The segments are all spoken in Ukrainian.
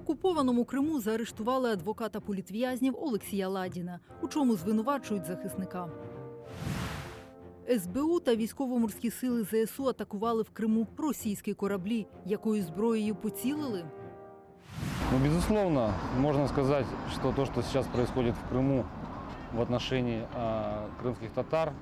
окупованому Криму заарештували адвоката політв'язнів Олексія Ладіна, у чому звинувачують захисника. СБУ та військово-морські сили ЗСУ атакували в Криму російські кораблі. Якою зброєю поцілили? Ну, безусловно, можно сказать, что то, что сейчас происходит в Крыму в отношении а, крымских татар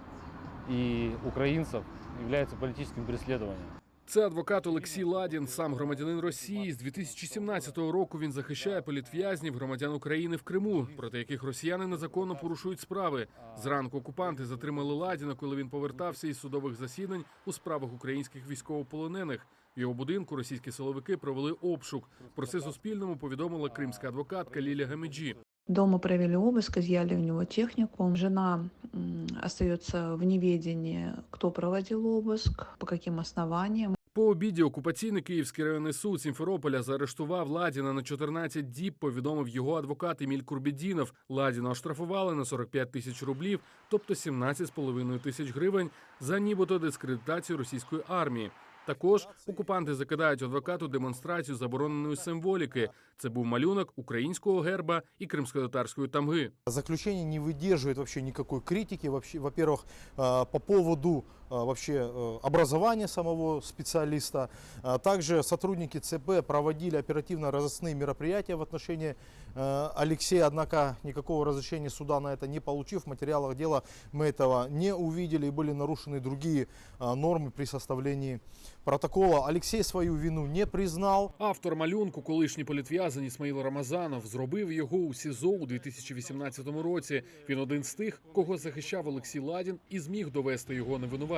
и украинцев, является политическим преследованием. Це адвокат Олексій Ладін, сам громадянин Росії. З 2017 року він захищає політв'язнів громадян України в Криму, проти яких росіяни незаконно порушують справи. Зранку окупанти затримали Ладіна, коли він повертався із судових засідань у справах українських військовополонених. В його будинку російські силовики провели обшук. Про це Суспільному повідомила кримська адвокатка Ліля Гамеджі. Дома провели обыск, изъяли у него технику. Жена м, остается в неведении, кто проводил обыск, по каким основаниям. По обіді окупаційний Київський районний суд Сімферополя заарештував Ладіна на 14 діб. Повідомив його адвокат Еміль Курбідінов. Ладіна оштрафували на 45 тисяч рублів, тобто 17,5 тисяч гривень, за нібито дискредитацію російської армії. Також окупанти закидають адвокату демонстрацію забороненої символіки. Це був малюнок українського герба і кримсько-татарської тамги. Заключение не выдерживает вообще никакой критики. Вообще, во-первых, э, по поводу э, вообще э, образования самого специалиста. А Также сотрудники ЦБ проводили оперативно-розыскные мероприятия в отношении э, Алексея, однако никакого разрешения суда на это не получив. В материалах дела мы этого не увидели и были нарушены другие э, нормы при составлении протокола. Алексей свою вину не признал. Автор малюнку, колишній політв'язень Ісмаїл Рамазанов, зробив його у СІЗО у 2018 році. Він один з тих, кого захищав Олексій Ладін, і зміг довести його невинуватість.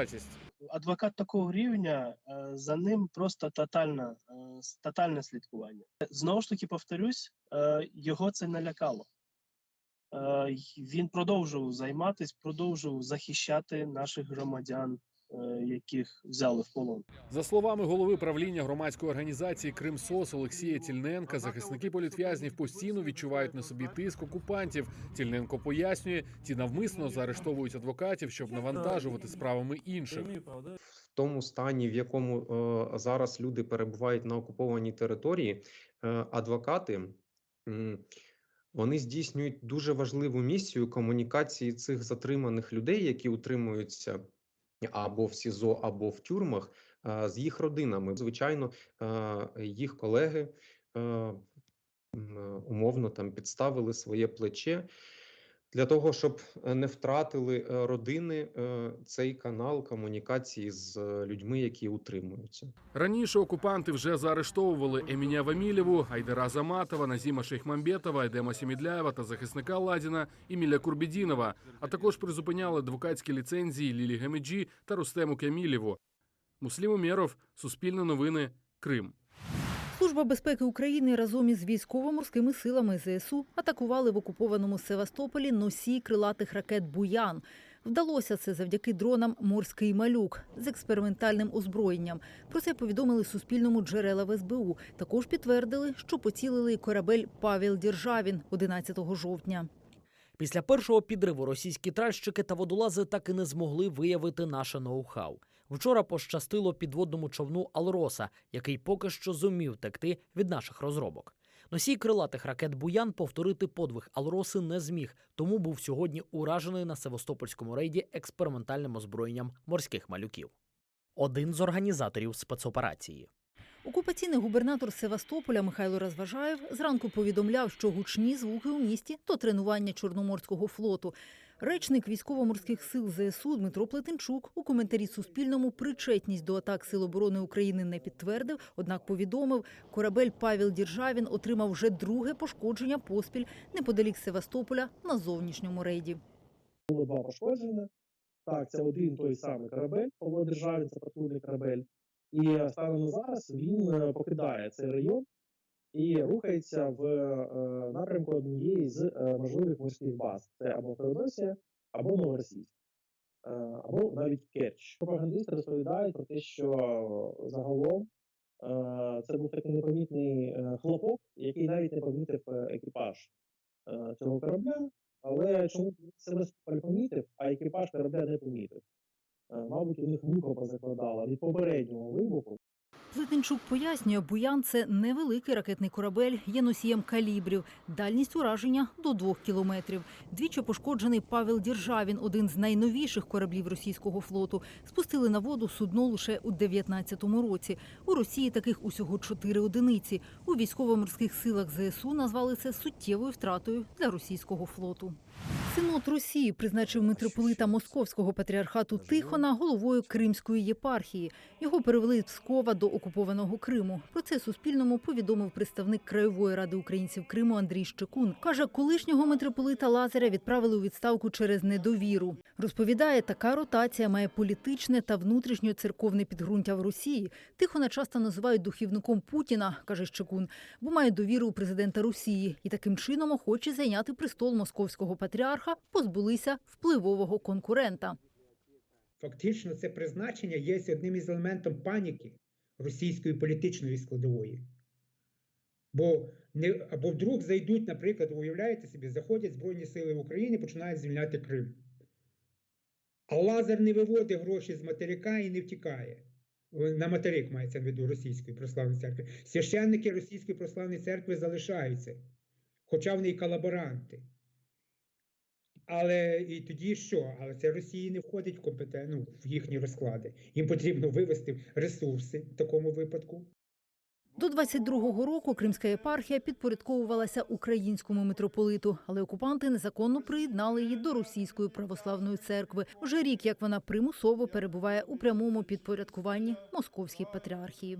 адвокат такого рівня, е, за ним просто тотальне, тотальне слідкування. Знову ж таки, повторюсь, е, його це налякало. Е, Він продовжував займатися, продовжував захищати наших громадян, яких взяли в полон. За словами голови правління громадської організації Кримсос Олексія Тільненка, захисники політв'язнів постійно відчувають на собі тиск окупантів. Тільненко пояснює, ті навмисно заарештовують адвокатів, щоб навантажувати справами інших. в тому стані, в якому е, зараз люди перебувають на окупованій території, е, адвокати вони здійснюють дуже важливу місію комунікації цих затриманих людей, які утримуються або в СІЗО, або в тюрмах, е, з їх родинами. Звичайно, е, їх колеги е, умовно там підставили своє плече. Для того щоб е, не втратили е, родини е, цей канал комунікації з людьми, які утримуються. Раніше окупанти вже заарештовували Еміня Вамілєву, Айдера Заматова, Назіма Шейхмамбетова, Едема Сімідляєва та захисника Ладіна Еміля Курбідінова, а також призупиняли адвокатські ліцензії Лілі Гемеджі та Рустему Кемілєву. Муслім Умєров, Суспільне новини, Крим. Служба безпеки України разом із військово-морськими силами ЗСУ атакували в окупованому Севастополі носій крилатих ракет Буян. Вдалося це завдяки дронам Морський малюк з експериментальним озброєнням. Про це повідомили Суспільному джерела в СБУ. Також підтвердили, що поцілили корабель Павел Діржавін 11 жовтня. Після першого підриву російські тральщики та водолази так і не змогли виявити наше ноу-хау. Вчора пощастило підводному човну Алроса, який поки що зумів текти від наших розробок. Носій крилатих ракет Буян повторити подвиг Алроси не зміг, тому був сьогодні уражений на Севастопольському рейді експериментальним озброєнням морських малюків. Один з організаторів спецоперації. Окупаційний губернатор Севастополя Михайло Розважаєв зранку повідомляв, що гучні звуки у місті то тренування Чорноморського флоту. Речник військово-морських сил ЗСУ Дмитро Плетенчук у коментарі Суспільному причетність до атак Сил оборони України не підтвердив, однак повідомив, корабель Павел Діржавін отримав вже друге пошкодження поспіль неподалік Севастополя на зовнішньому рейді. було два пошкодження. Так, це один той самий корабель, Павло Державін, це патрульний корабель. І станом на зараз він е, покидає цей район і рухається в е, напрямку однієї з е, можливих морських баз. Це або Феодосія, або Новоросійськ, е, або навіть Керч. Пропагандисти розповідають про те, що загалом е, це був такий непомітний хлопок, який навіть не помітив екіпаж цього корабля. Але чому себе помітив, а екіпаж корабля не помітив? Мабуть, у них вухо позакладало від попереднього вибуху. Плетенчук пояснює, Буян це невеликий ракетний корабель, є носієм калібрів, дальність ураження до двох кілометрів. Двічі пошкоджений Павел Діржавін, один з найновіших кораблів російського флоту. Спустили на воду судно лише у 19-му році. У Росії таких усього чотири одиниці. У військово-морських силах ЗСУ назвали це суттєвою втратою для російського флоту. Синод Росії призначив митрополита Московського патріархату Тихона головою Кримської єпархії. Його перевели з Пскова до окупованого Криму. Про це Суспільному повідомив представник Краєвої ради українців Криму Андрій Щекун. Каже, колишнього митрополита Лазаря відправили у відставку через недовіру. Розповідає, така ротація має політичне та внутрішньоцерковне підґрунтя в Росії. Тихона часто називають духівником Путіна, каже Щекун, бо має довіру у президента Росії і таким чином охоче зайняти престол московського патріарха, позбулися впливового конкурента. Фактично, це призначення є одним із елементом паніки російської політичної складової. Бо не або вдруг зайдуть, наприклад, уявляєте собі, заходять Збройні Сили в Україні, починають звільняти Крим. А Лазар не виводить гроші з материка і не втікає. На материк мається в виду Російської православної церкви. Священники Російської православної церкви залишаються, хоча вони і колаборанти. Але і тоді що? Але це Росії не входить в компетен... ну, в їхні розклади. Їм потрібно вивести ресурси в такому випадку. До 22-го року Кримська єпархія підпорядковувалася українському митрополиту, але окупанти незаконно приєднали її до російської православної церкви. Вже рік як вона примусово перебуває у прямому підпорядкуванні московській патріархії.